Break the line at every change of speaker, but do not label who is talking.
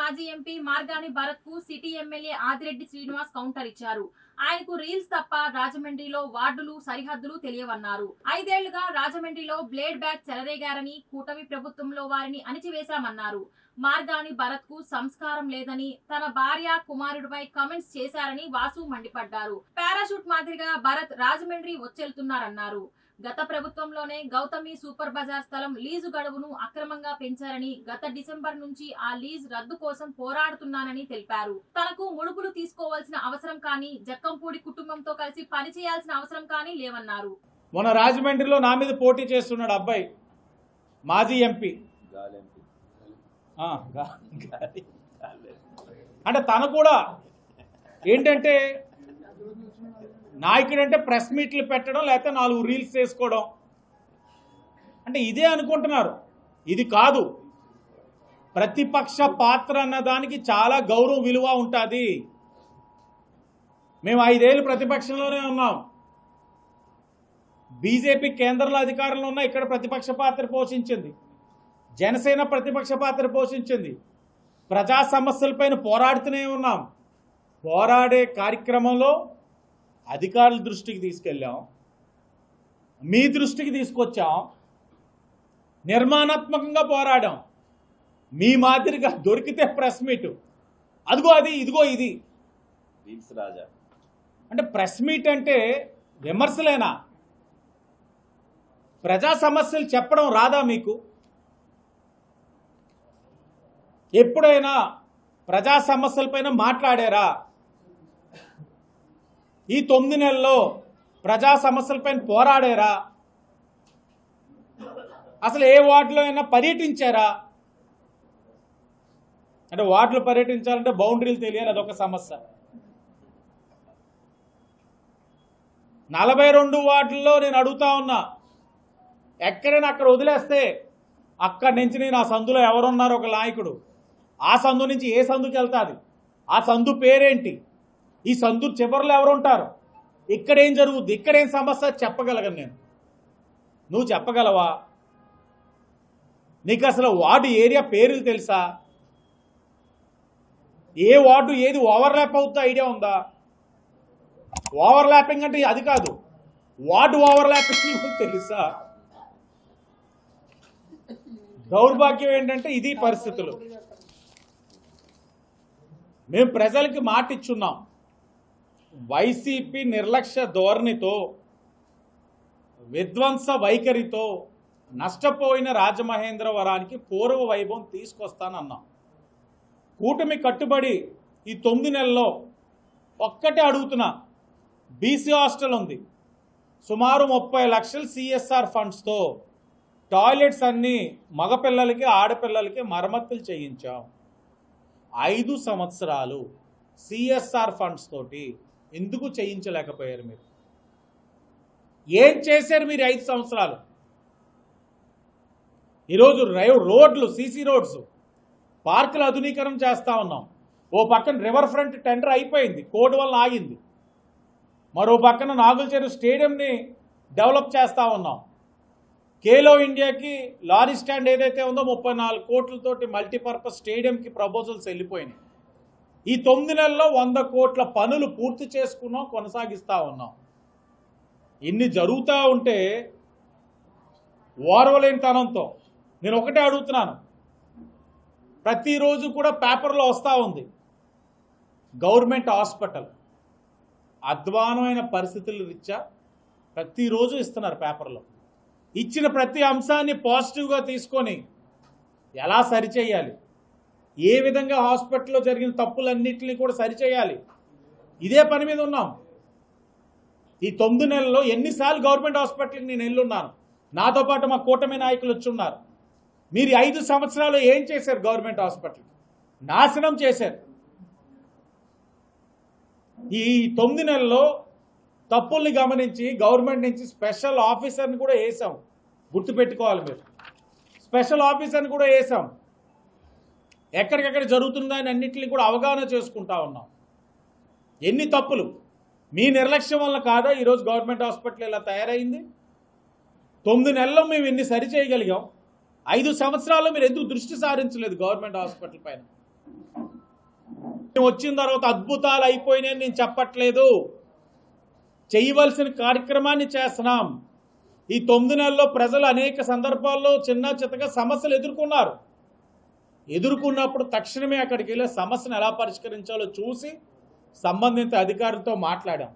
మాజీ MP Margani భరత్కు city MLA Adireddy Srinivas counter ఇచ్చారు. ఆయనకు రీల్స్ తప్ప రాజమండ్రిలో వార్డులు సరిహద్దులు తెలియవన్నారు. ఐదేళ్ళుగా రాజమండ్రిలో బ్లేడ్ బ్యాగ్ చెలరేగారని కూటమి ప్రభుత్వంలో వారిని అణిచివేశామన్నారు. మార్గాని భరత్కు సంస్కారం లేదని తన భార్య కుమారుడిపై కమెంట్స్ చేశారని వాసు మండిపడ్డారు. పారాషూట్ మాదిరిగా భరత్ రాజమండ్రి వచ్చెళ్తున్నారన్నారు. గత ప్రభుత్వంలోనే గౌతమి సూపర్ బజార్ స్థలం లీజు గడువును అక్రమంగా పెంచారని గత డిసెంబర్ నుంచి ఆ లీజ్ రద్దు కోసం పోరాడుతున్నానని తెలిపారు. తనకు ముడుపులు తీసుకోవాల్సిన అవసరం కానీ జక్కంపూడి కుటుంబంతో కలిసి పనిచేయాల్సిన అవసరం కానీ లేవన్నారు.
మొన్న రాజమండ్రిలో నా మీద పోటీ చేస్తున్నాడు అబ్బాయి. మాజీ ఎంపీ. ఆ, గా- అంటే తను కూడా ఏంటంటే నాయకుడు అంటే ప్రెస్ మీట్లు పెట్టడం లేకపోతే నాలుగు రీల్స్ చేసుకోవడం. అంటే ఇదే అనుకుంటున్నారు. ఇది కాదు. ప్రతిపక్ష పాత్ర అన్న దానికి చాలా గౌరవం విలువ ఉంటుంది. మేము ఐదేళ్ళు ప్రతిపక్షంలోనే ఉన్నాం. బీజేపీ కేంద్రంలో అధికారంలో ఉన్న ఇక్కడ ప్రతిపక్ష పాత్ర పోషించింది. జనసేన ప్రతిపక్ష పాత్ర పోషించింది. ప్రజా సమస్యలపైన పోరాడుతూనే ఉన్నాం. పోరాడే కార్యక్రమంలో అధికారుల దృష్టికి తీసుకెళ్ళాం. మీ దృష్టికి తీసుకొచ్చాం. నిర్మాణాత్మకంగా పోరాడాం. మీ మాదిరిగా దొరికితే ప్రెస్ మీట్. అదిగో అది ఇదిగో ఇది.
రాజా.
అంటే ప్రెస్ మీట్ అంటే విమర్శలేనా? ప్రజా సమస్యలు చెప్పడం రాదా మీకు? ఎప్పుడైనా ప్రజా సమస్యలపైన మాట్లాడారా? ఈ తొమ్మిది నెలల్లో ప్రజా సమస్యలపైన పోరాడారా? అసలు ఏ వార్డులో అయినా పర్యటించారా? అంటే వార్డులు పర్యటించాలంటే బౌండరీలు తెలియాలి అదొక సమస్య. నలభై రెండు వాటిల్లో నేను అడుగుతా ఉన్నా. ఎక్కడైనా అక్కడ వదిలేస్తే అక్కడి నుంచి నేను ఆ సందులో ఎవరున్నారు ఒక నాయకుడు? ఆ సందు నుంచి ఏ సందుకి వెళ్తాది? ఆ సందు పేరేంటి? ఈ సందు చివరిలో ఎవరుంటారు? ఇక్కడేం జరుగుద్ది? ఇక్కడేం సమస్య? చెప్పగలగను నేను. నువ్వు చెప్పగలవా? నీకు అసలు వార్డు ఏరియా పేర్లు తెలుసా? ఏ వార్డు ఏది ఓవర్లాప్ అవుతుందో ఐడియా ఉందా? ఓవర్లాపింగ్ అంటే అది కాదు. వార్డు ఓవర్లాపింగ్ తెలుసా? దౌర్భాగ్యం ఏంటంటే ఇది పరిస్థితులు. మేము ప్రజలకి మాట ఇచ్చున్నాం. వైసీపీ నిర్లక్ష్య ధోరణితో విధ్వంస వైఖరితో నష్టపోయిన రాజమహేంద్రవరానికి పూర్వ వైభవం తీసుకొస్తానన్నాం. కూటమి కట్టుబడి ఈ తొమ్మిది నెలల్లో ఒక్కటే అడుగుతున్నా బీసీ హాస్టల్ ఉంది. సుమారు ముప్పై లక్షల సిఎస్ఆర్ ఫండ్స్తో టాయిలెట్స్ అన్నీ మగపిల్లలకి ఆడపిల్లలకి మరమ్మతులు చేయించాం. ఐదు సంవత్సరాలు సిఎస్ఆర్ ఫండ్స్ తోటి ఎందుకు చేయించలేకపోయారు మీరు? ఏం చేశారు మీరు ఐదు సంవత్సరాలు? ఈరోజు రోడ్లు సీసీ రోడ్స్ పార్కుల ఆధునీకరణ చేస్తూ ఉన్నాం. ఓ పక్కన రివర్ ఫ్రంట్ టెండర్ అయిపోయింది కోడ్ వల్ల ఆగింది. మరో పక్కన నాగులచేరు స్టేడియంని డెవలప్ చేస్తూ ఉన్నాం. కేలో ఇండియాకి లారీ స్టాండ్ ఏదైతే ఉందో ముప్పై నాలుగు కోట్లతోటి మల్టీపర్పస్ స్టేడియంకి ప్రపోజల్స్ వెళ్ళిపోయినాయి. ఈ తొమ్మిది నెలల్లో వంద కోట్ల పనులు పూర్తి చేసుకున్నాం కొనసాగిస్తూ ఉన్నాం. ఇన్ని జరుగుతూ ఉంటే ఓర్వలేనితనంతో నేను ఒకటే అడుగుతున్నాను. ప్రతిరోజు కూడా పేపర్లో వస్తూ ఉంది గవర్నమెంట్ హాస్పిటల్. అధ్వానమైన పరిస్థితుల రీత్యా ప్రతిరోజు ఇస్తున్నారు పేపర్లో. ఇచ్చిన ప్రతి అంశాన్ని పాజిటివ్గా తీసుకొని ఎలా సరిచేయాలి? ఏ విధంగా హాస్పిటల్లో జరిగిన తప్పులన్నింటినీ కూడా సరిచేయాలి? ఇదే పని మీద ఉన్నాం. ఈ తొమ్మిది నెలల్లో ఎన్నిసార్లు గవర్నమెంట్ హాస్పిటల్కి నేను వెళ్ళున్నాను. నాతో పాటు మా కూటమి నాయకులు వచ్చి ఉన్నారు. మీరు ఐదు సంవత్సరాలు ఏం చేశారు గవర్నమెంట్ హాస్పిటల్ నాశనం చేశారు. ఈ తొమ్మిది నెలల్లో తప్పుల్ని గమనించి గవర్నమెంట్ నుంచి స్పెషల్ ఆఫీసర్ని కూడా వేసాం. గుర్తుపెట్టుకోవాలి మీరు. స్పెషల్ ఆఫీసర్ని కూడా వేసాం. ఎక్కడికెక్కడ జరుగుతుందని అన్నింటినీ కూడా అవగాహన చేసుకుంటా ఉన్నాం. ఎన్ని తప్పులు? మీ నిర్లక్ష్యం వల్ల కాదా ఈరోజు గవర్నమెంట్ హాస్పిటల్ ఇలా తయారైంది? తొమ్మిది నెలల్లో మేము ఎన్ని సరి చేయగలిగాం. ఐదు సంవత్సరాల్లో మీరు ఎందుకు దృష్టి సారించలేదు గవర్నమెంట్ హాస్పిటల్ పైన? వచ్చిన తర్వాత అద్భుతాలు అయిపోయినాయని నేను చెప్పట్లేదు. చేయవలసిన కార్యక్రమాన్ని చేస్తున్నాం. ఈ తొమ్మిది నెలల్లో ప్రజలు అనేక సందర్భాల్లో చిన్న చిత్తగా సమస్యలు ఎదుర్కొన్నారు. ఎదుర్కొన్నప్పుడు తక్షణమే అక్కడికి వెళ్ళి సమస్యను ఎలా పరిష్కరించాలో చూసి సంబంధిత అధికారులతో మాట్లాడాం.